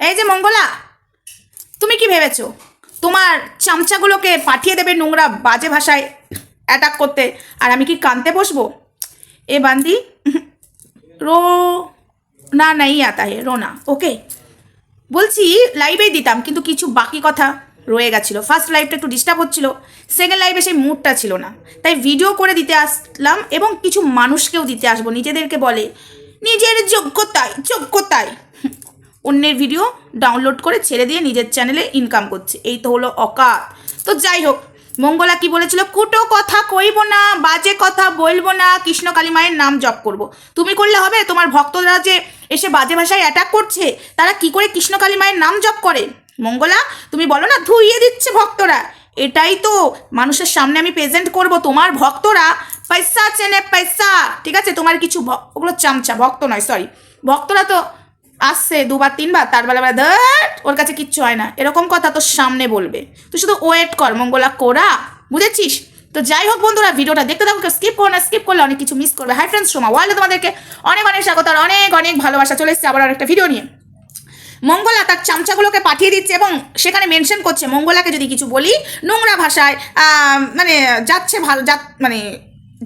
এই যে মঙ্গলা, তুমি কি ভেবেছো? তোমার চামচাগুলোকে পাঠিয়ে দেবে নোংরা বাজে ভাষায় অ্যাটাক করতে, আর আমি কি কানতে বসবো? এ বান্দি, রো, না নাই আতা হে রোনা ওকে বলছি লাইভেই দিতাম, কিন্তু কিছু বাকি কথা রয়ে গেছিল। ফার্স্ট লাইভটা একটু ডিস্টার্ব হচ্ছিল সেকেন্ড লাইভে সেই মুডটা ছিল না। তাই ভিডিও করে দিতে আসলাম, এবং কিছু মানুষকেও দিতে আসব। নিজেদেরকে বলে, নিজের যোগ্যতায় যোগ্যতায়। অন্যের ভিডিও ডাউনলোড করে ছেড়ে দিয়ে নিজের চ্যানেলে ইনকাম করছে। এই তো হলো অকাত। তো যাই হোক, মঙ্গলা কি বলেছিল? কুটো কথা কইব না, বাজে কথা বলব না, কৃষ্ণ কালী মায়ের নাম জপ করব। তুমি করলে হবে? তোমার ভক্তরা যে এসে বাজে ভাষায় অ্যাটাক করছে, তারা কি করে কৃষ্ণ কালী মায়ের নাম জপ করে? মঙ্গলা, তুমি বলো না, ধুইয়ে দিচ্ছে ভক্তরা। এটাই তো মানুষের সামনে আমি প্রেজেন্ট করব। তোমার ভক্তরা পয়সা চেনে পয়সা। ঠিক আছে? তোমার কিছু ওগুলো চামচা, ভক্ত নয় সরি ভক্তরা তো আসছে দুবার, তিনবার তার বেলা বেলা ওর কাছে কিচ্ছু হয় না। এরকম কথা তোর সামনে বলবে। তুই শুধু ওয়েট কর, মঙ্গলা কোরা, বুঝেছিস? তো যাই হোক বন্ধুরা, ভিডিওটা দেখতে থাকো স্কিপ করো না স্কিপ করলে অনেক কিছু মিস করবে। হাই ফ্রেন্ডস সোমা ওয়ালে তোমাদেরকে অনেক অনেক স্বাগত আর অনেক অনেক ভালোবাসা। চলে এসেছে আবার একটা ভিডিও নিয়ে। মঙ্গলা তার চামচাগুলোকে পাঠিয়ে দিচ্ছে এবং সেখানে মেনশন করছে, মঙ্গলাকে যদি কিছু বলি, নোংরা ভাষায় মানে যাচ্ছে ভালো যা মানে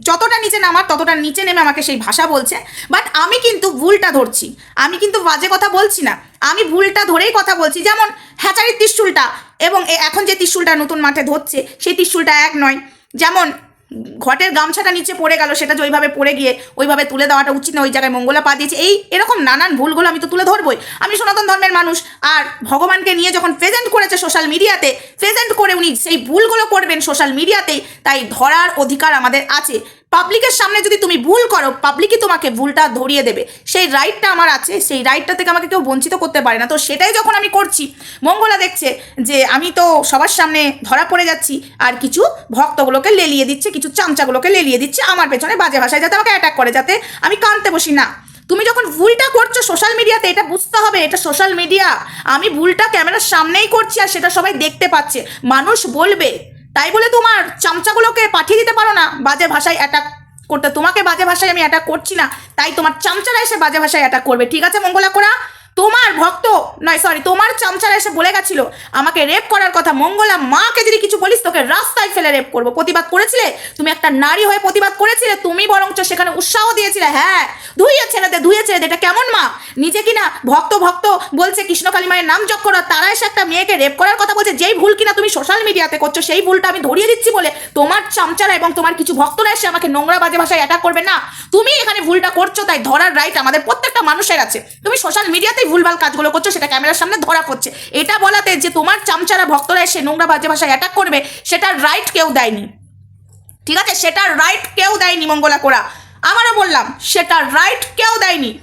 যতটা নিচে নামার, ততটা নিচে নেমে আমাকে সেই ভাষা বলছে। বাট আমি কিন্তু ভুলটা ধরছি। আমি কিন্তু বাজে কথা বলছি না। আমি ভুলটা ধরেই কথা বলছি। যেমন হ্যাচারির ত্রিশুলটা এবং এখন যে ত্রিশুলটা নতুন মাঠে ধরছে, সেই ত্রিশুলটা এক নয়। যেমন ঘটের গামছাটা নিচে পড়ে গেল, সেটা যে ওইভাবে পড়ে গিয়ে ওইভাবে তুলে দেওয়াটা উচিত না ওই জায়গায় মঙ্গলা পা দিয়েছে। এই এরকম নানান ভুলগুলো আমি তো তুলে ধরবই। আমি সনাতন ধর্মের মানুষ, আর ভগবানকে নিয়ে যখন প্রেজেন্ট করেছে সোশ্যাল মিডিয়াতে প্রেজেন্ট করে উনি সেই ভুলগুলো করবেন সোশ্যাল মিডিয়াতেই তাই ধরার অধিকার আমাদের আছে। পাবলিকের সামনে যদি তুমি ভুল করো, পাবলিকই তোমাকে ভুলটা ধরিয়ে দেবে। সেই রাইটটা আমার আছে, সেই রাইটটা থেকে আমাকে কেউ বঞ্চিত করতে পারে না। তো সেটাই যখন আমি করছি, মঙ্গলা দেখছে যে আমি তো সবার সামনে ধরা পড়ে যাচ্ছি, আর কিছু ভক্তগুলোকে লেলিয়ে দিচ্ছে, কিছু চামচাগুলোকে লেলিয়ে দিচ্ছে আমার পেছনে বাজে ভাষায়, যাতে আমাকে অ্যাটাক করে, যাতে আমি কানতে বসি। না, তুমি যখন ভুলটা করছ সোশ্যাল মিডিয়াতে এটা বুঝতে হবে, এটা সোশ্যাল মিডিয়া আমি ভুলটা ক্যামেরার সামনেই করছি, আর সেটা সবাই দেখতে পাচ্ছে। মানুষ বলবে তাই বলে তোমার চামচাগুলোকে পাঠিয়ে দিতে পারো না। বাজে ভাষায় অ্যাটাক করতে। তোমাকে বাজে ভাষায় আমি অ্যাটাক করছি না। তাই তোমার চামচারা এসে বাজে ভাষায় অ্যাটাক করবে। ঠিক আছে মঙ্গলা করা তোমার ভক্ত, নয় সরি তোমার চামচারা এসে বলে গেছিল, আমাকে রেপ করার কথা মঙ্গলা মাকে যদি কিছু বলিস, তোকে রাস্তায় ফেলে রেপ করব, প্রতিবাদ করেছিলে? তুমি একটা নারী হয়ে প্রতিবাদ করেছিলে, তুমি বরঞ্চ সেখানে উৎসাহ দিয়েছিলে হ্যাঁ। ধুইয়ে ছেড়ে দে, ধুইয়ে ছেড়ে দে, এটা কেমন মা? নিজে কিনা ভক্ত ভক্ত বলছে কৃষ্ণকালী মায়ের নাম জপ করা তারা এসে একটা মেয়েকে রেপ করার কথা বলছে, যেই ভুল কিনা তুমি সোশ্যাল মিডিয়াতে করছ, সেই ভুলটা আমি ধরিয়ে দিচ্ছি বলে তোমার চামচারা এবং তোমার কিছু ভক্তরা এসে আমাকে নোংরা বাজে ভাষায় অ্যাটাক করবে না। তুমি এখানে ভুলটা করছ, তাই ধরার রাইট আমাদের প্রত্যেকটা মানুষের আছে। তুমি সোশ্যাল মিডিয়াতেই ভুলভাল কাজগুলো করছ, সেটা ক্যামেরার সামনে ধরা পড়ছে। এটা বলাতে যে তোমার চামচারা ভক্তরা এসে নোংরা বাজে ভাষায় অ্যাটাক করবে সেটা রাইট কেউ দেয়নি। ঠিক আছে? সেটার রাইট কেউ দেয়নি মঙ্গলা কোরা আমারও বললাম, সেটার রাইট কেউ দেয়নি।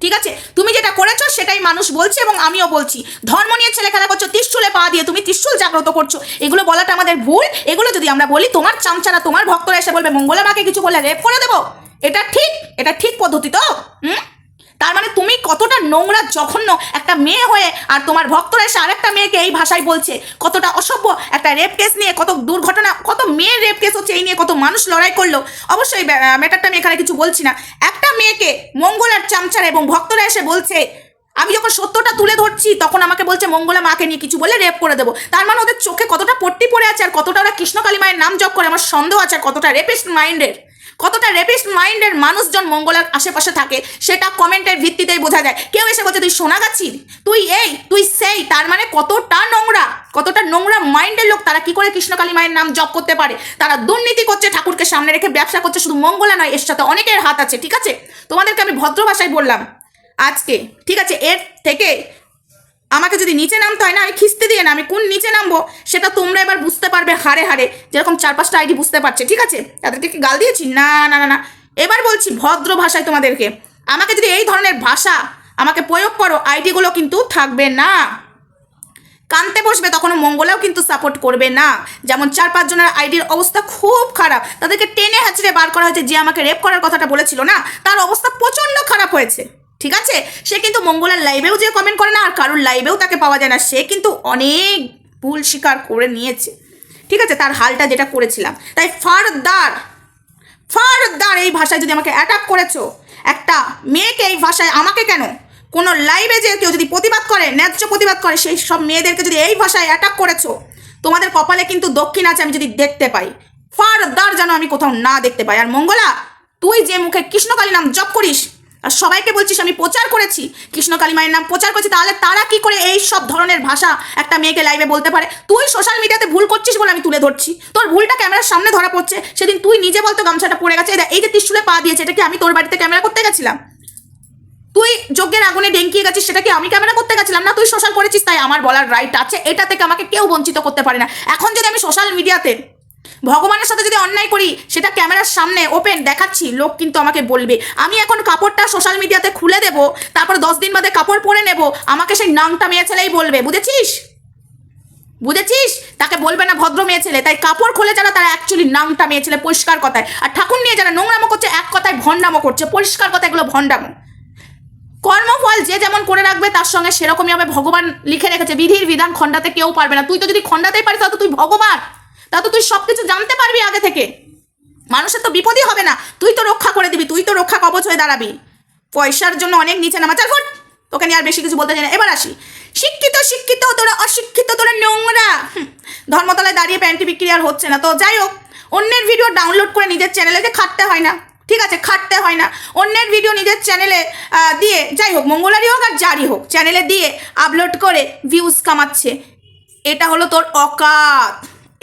ঠিক আছে? তুমি যেটা করেছ সেটাই মানুষ বলছে এবং আমিও বলছি। ধর্ম নিয়ে ছেলে খেলা করছ, ত্রিশুলে পা দিয়ে তুমি ত্রিশুল জাগ্রত করছ। এগুলো বলাটা আমাদের ভুল। এগুলো যদি আমরা বলি, তোমার চামচারা, তোমার ভক্তরা এসে বলবে, মঙ্গলা মাকে কিছু বলে রেপ করে দেবো? এটা ঠিক? এটা ঠিক পদ্ধতি তো? হুম? তার মানে তুমি কতটা নোংরা, জঘন্য একটা মেয়ে হয়ে আর তোমার ভক্তরা এসে আরেকটা মেয়েকে এই ভাষায় বলছে। কতটা অসভ্য একটা রেপ কেস নিয়ে, কত দুর্ঘটনা, কত মেয়ের রেপ কেস হচ্ছে এই নিয়ে কত মানুষ লড়াই করল। অবশ্যই ম্যাটারটা আমি এখানে কিছু বলছি না। একটা মেয়েকে মঙ্গলার চামচার এবং ভক্তরা এসে বলছে, আমি যখন সত্যটা তুলে ধরছি, তখন আমাকে বলছে, মঙ্গলা মাকে নিয়ে কিছু বলে রেপ করে দেবো। তার মানে ওদের চোখে কতটা পট্টি পড়ে আছে আর কতটা ওরা কৃষ্ণকালী মায়ের নাম জপ করে, আমার সন্দেহ আছে আর কতটা রেপিস্ট মাইন্ডের কতটা রেপিস্ট মাইন্ডের মানুষজন মঙ্গলার আশেপাশে থাকে, সেটা কমেন্টের ভিত্তিতেই বোঝা যায়। কেউ এসে বলছে, তুই সোনা গাছির তুই এই, তুই সেই, তার মানে কতটা নোংরা কতটা নোংরা মাইন্ডের লোক, তারা কি করে কৃষ্ণকালী মায়ের নাম জপ করতে পারে? তারা দুর্নীতি করছে, ঠাকুরকে সামনে রেখে ব্যবসা করছে, শুধু মঙ্গলা নয়, এর সাথে অনেকের হাত আছে, ঠিক আছে? তোমাদেরকে আমি ভদ্র ভাষায় বললাম, আজকে, ঠিক আছে? এর থেকে আমাকে যদি নিচে নামতে হয় না, আমি খিস্তে দিয়ে না, আমি কোন নিচে নামবো, সেটা তোমরা এবার বুঝতে পারবে হারে হারে যেরকম চার পাঁচটা আইডি বুঝতে পারছে, ঠিক আছে? তাদেরকে কি গাল দিয়েছি? না না না না। এবার বলছি ভদ্র ভাষায় তোমাদেরকে, আমাকে যদি এই ধরনের ভাষা আমাকে প্রয়োগ করো, আইডিগুলো কিন্তু থাকবে না। কানতে বসবে তখনও মঙ্গলেও কিন্তু সাপোর্ট করবে না। যেমন চার পাঁচজনের আইডির অবস্থা খুব খারাপ। তাদেরকে টেনে হাঁচড়ে বার করা হয়েছে, যে আমাকে রেপ করার কথাটা বলেছিল না, তার অবস্থা প্রচণ্ড খারাপ হয়েছে। ঠিক আছে? সে কিন্তু মঙ্গলার লাইভেও যে কমেন্ট করে না, আর কারোর লাইভেও তাকে পাওয়া যায় না। সে কিন্তু অনেক ভুল স্বীকার করে নিয়েছে। ঠিক আছে? তার হালটা যেটা করেছিলাম। তাই ফারদার ফারদার এই ভাষায় যদি আমাকে অ্যাটাক করেছ, একটা মেয়েকে এই ভাষায় আমাকে কেন? কোনো লাইভে যে কেউ যদি প্রতিবাদ করে, ন্যায্য প্রতিবাদ করে, সেই সব মেয়েদেরকে যদি এই ভাষায় অ্যাটাক করেছ, তোমাদের কপালে কিন্তু দক্ষিণ আছে আমি যদি দেখতে পাই। ফারদার যেন আমি কোথাও না দেখতে পাই। আর মঙ্গলা, তুই যে মুখে কৃষ্ণকালী নাম জপ করিস আর সবাইকে বলছিস, আমি প্রচার করেছি। কৃষ্ণকালী মায়ের নাম প্রচার করেছি, তাহলে তারা কি করে এই সব ধরনের ভাষা একটা মেয়েকে লাইভে বলতে পারে? তুই সোশ্যাল মিডিয়াতে ভুল করছিস বলে আমি তুলে ধরছি। তোর ভুলটা ক্যামেরার সামনে ধরা পড়ছে। সেদিন তুই নিজে বলতো গামছাটা পড়ে গেছে। এই যে ত্রিশুলে পা দিয়েছে, এটা কি আমি তোর বাড়িতে ক্যামেরা করতে গেছিলাম? তুই যজ্ঞের আগুনে ডেঙ্কিয়ে গেছিস, সেটা কি আমি ক্যামেরা করতে গেছিলাম? না, তুই সোশ্যাল করেছিস, তাই আমার বলার রাইট আছে। এটা থেকে আমাকে কেউ বঞ্চিত করতে পারে না? এখন যদি আমি সোশ্যাল মিডিয়াতে ভগবানের সাথে যদি অন্যায় করি, সেটা ক্যামেরার সামনে ওপেন দেখাচ্ছি, লোক কিন্তু আমাকে বলবে। আমি এখন কাপড়টা সোশ্যাল মিডিয়াতে খুলে দেব, তারপর দশ দিন বাদে কাপড় পরে নেব, আমাকে সেই নাংটা মেয়ে ছেলেই বলবে, বুঝেছিস? বুঝেছিস? তাকে বলবে না ভদ্র মেয়ে ছেলে, তাই কাপড় খুলে যারা, তারা অ্যাকচুয়ালি নাংটা মেয়ে ছেলে, পরিষ্কার কথায়। আর ঠাকুর নিয়ে যারা নোংরামো করছে, এক কথায় ভণ্ডামো করছে, পরিষ্কার কথা এগুলো ভণ্ডামো। কর্মফল যে যেমন করে রাখবে, তার সঙ্গে সেরকমই হবে। ভগবান লিখে রেখেছে, বিধির বিধান খণ্ডাতে কেউ পারবে না। তুই তো যদি খণ্ডাতেই পারিস তো তুই ভগবান। তা তো তুই সব কিছু জানতে পারবি আগে থেকে। মানুষের তো বিপদই হবে না। তুই তো রক্ষা করে দিবি, তুই তো রক্ষা কবচ হয়ে দাঁড়াবি। পয়সার জন্য অনেক নিচে নামা। চাল ফোট তোকে নিয়ে আর বেশি কিছু বলতে চাই না। এবার আসি। শিক্ষিত শিক্ষিত, তোরা অশিক্ষিত, তোরা নোংরা। ধর্মতলায় দাঁড়িয়ে প্যান্টি বিক্রি আর হচ্ছে না। তো যাই হোক, অন্যের ভিডিও ডাউনলোড করে নিজের চ্যানেলে যে খাটতে হয় না। ঠিক আছে, খাটতে হয় না। অন্যের ভিডিও নিজের চ্যানেলে দিয়ে যাই হোক, মঙ্গলারই হোক আর যারই হোক চ্যানেলে দিয়ে আপলোড করে ভিউজ কামাচ্ছে। এটা হলো তোর অকাত।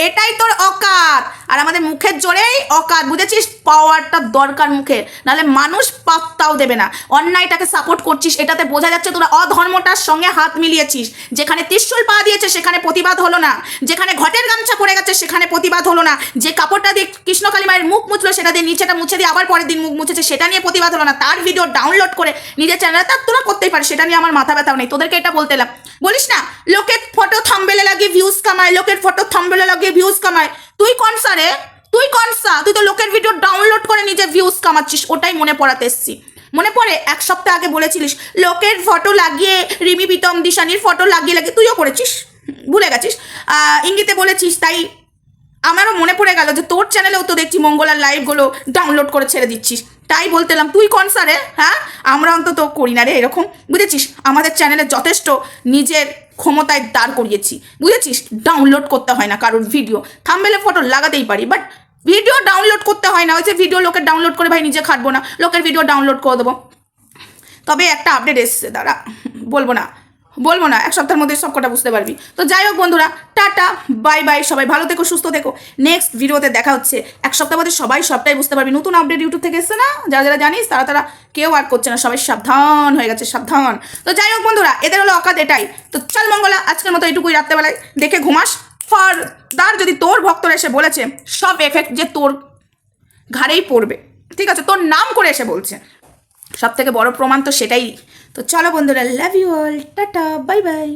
এটাই তোর অকাত। আর আমাদের মুখের জোরেই অকাত। বুঝেছিস? পাওয়ারটা দরকার মুখে নাহলে মানুষ পাত্তাও দেবে না। অন্যায়টাকে সাপোর্ট করছিস, এটাতে বোঝা যাচ্ছে তোরা অধর্মটার সঙ্গে হাত মিলিয়েছিস। যেখানে ত্রিশুল পা দিয়েছে, সেখানে প্রতিবাদ হলো না। যেখানে ঘটের গামছা পড়ে গেছে, সেখানে প্রতিবাদ হলো না। যে কাপড়টা দিয়ে কৃষ্ণকালী মায়ের মুখ মুছলো, সেটা দিয়ে নিচেটা মুছে দিয়ে আবার পরের দিন মুখ মুছেছে, সেটা নিয়ে প্রতিবাদ হলো না। তার ভিডিও ডাউনলোড করে নিজের চ্যানেলে তার তোরা করতেই পারিস, সেটা নিয়ে আমার মাথা ব্যথাও নেই। তোদেরকে এটা বলতে এলাম। বলিস না, লোকের ফটো থাম্বেলে লাগিয়ে ভিউজ কামায়, লোকের ফটো থাম্বেলে লাগিয়ে ভিউজ কামায়। তুই কনসা রে তুই কনসা তুই তো লোকের ভিডিও ডাউনলোড করে নিজে ভিউজ কামাচ্ছিস, ওটাই মনে পড়াতে এসছি। মনে পড়ে? এক সপ্তাহ আগে বলেছিলিস, লোকের ফটো লাগিয়ে রিমি প্রীতম দিশানির ফটো লাগিয়ে লাগিয়ে, তুইও করেছিস? ভুলে গেছিস? ইঙ্গিতে বলেছিস, তাই আমারও মনে পড়ে গেল যে তোর চ্যানেলেও তো দেখছি মঙ্গলার লাইভগুলো ডাউনলোড করে ছেড়ে দিচ্ছিস। তাই বলতেলাম তুই কনসারে হ্যাঁ? আমরা অন্তত করি না রে, এরকম। বুঝেছিস? আমাদের চ্যানেলে যথেষ্ট নিজের ক্ষমতায় দাঁড় করিয়েছি। বুঝেছিস? ডাউনলোড করতে হয় না কারোর ভিডিও থামবেলে ফটো লাগাতেই পারি বাট ভিডিও ডাউনলোড করতে হয় না। ওই যে ভিডিও লোকের ডাউনলোড করে, ভাই, নিজে খাটবো না। লোকের ভিডিও ডাউনলোড করে দেবো। তবে একটা আপডেট এসছে, দাঁড়া। বলব না। বলব না, এক সপ্তাহের মধ্যে সব কটা বুঝতে পারবি। তো যাই হোক বন্ধুরা, টাটা বাই বাই সবাই ভালো থেকো, সুস্থ থেকো। নেক্সট ভিডিওতে দেখা হচ্ছে। এক সপ্তাহ মধ্যে সবাই সবটাই বুঝতে পারবি। নতুন আপডেট ইউটিউব থেকে এসছে না? যারা যারা জানিস, তারা তারা কেউ আর করছে না। সবাই সাবধান হয়ে গেছে, সাবধান। তো যাই হোক বন্ধুরা, এদের হলো অকাত এটাই। তো চল মঙ্গলা, আজকের মতো এইটুকুই রাত্রেবেলায় দেখে ঘুমাস। ফর দার যদি তোর ভক্তরা এসে বলেছে, সব এফেক্ট যে তোর ঘাড়েই পড়বে। ঠিক আছে, তোর নাম করে এসে বলছে। সব থেকে বড় প্রমাণ তো সেটাই। তো চলো বন্ধুরা love you all tata bye bye